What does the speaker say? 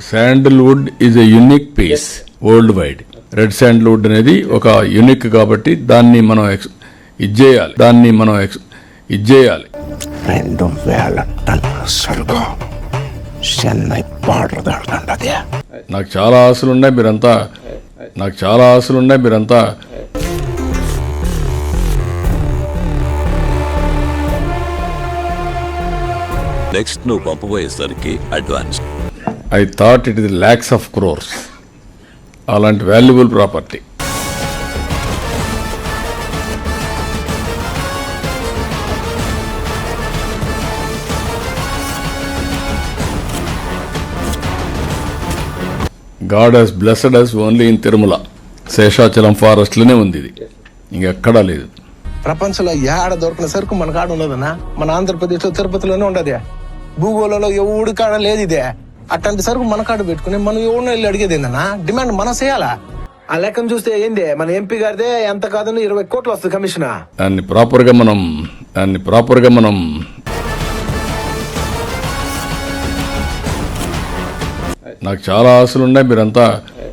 Sandalwood is a unique piece world wide red sandalwood అనేది ఒక unique కాబట్టి దాన్ని మనం ఎక్స్ ఇచ్చేయాలి. దాన్ని మనం ఎక్స్ ఇచ్చేయాలి. రెండు వేల టన్నుల సరుకు చెన్నై బార్డర్ నాకు చాలా ఆశలు ఉన్నాయి మీరంతా. నాకు చాలా ఆశలు ఉన్నాయి మీరంతా. నెక్స్ట్ నువ్వు పంపబోయేసరికి advance I thought it is lakhs of crores అలాంటి valuable property God has blessed us only in Tirumala Seshachalam ఫారెస్ట్లోనే ఉంది ఇది. ఇంకెక్కడా లేదు. ప్రపంచంలో ఏడ దొరికిన సరుకు మన కాడ ఉండదన్నా మన ఆంధ్రప్రదేశ్లో తిరుపతిలోనే ఉండదే భూగోళంలో ఎవడు కాడ లేదు ఇదే అట్లాంటి సరుకు మన కాడ పెట్టుకుని మనం ఎవరినో వెళ్ళి అడిగేది ఏందన్నా? డిమాండ్ మనం చేయాలా? ఆ లెక్కను చూస్తే ఏంది? మన ఎంపీ గారిదే ఎంత కాదని ఇరవై కోట్లు వస్తుంది కమిషనా. దాన్ని ప్రాపర్గా మనం దాన్ని ప్రాపర్గా మనం నాకు చాలా ఆశలు ఉన్నాయి మీరంతా.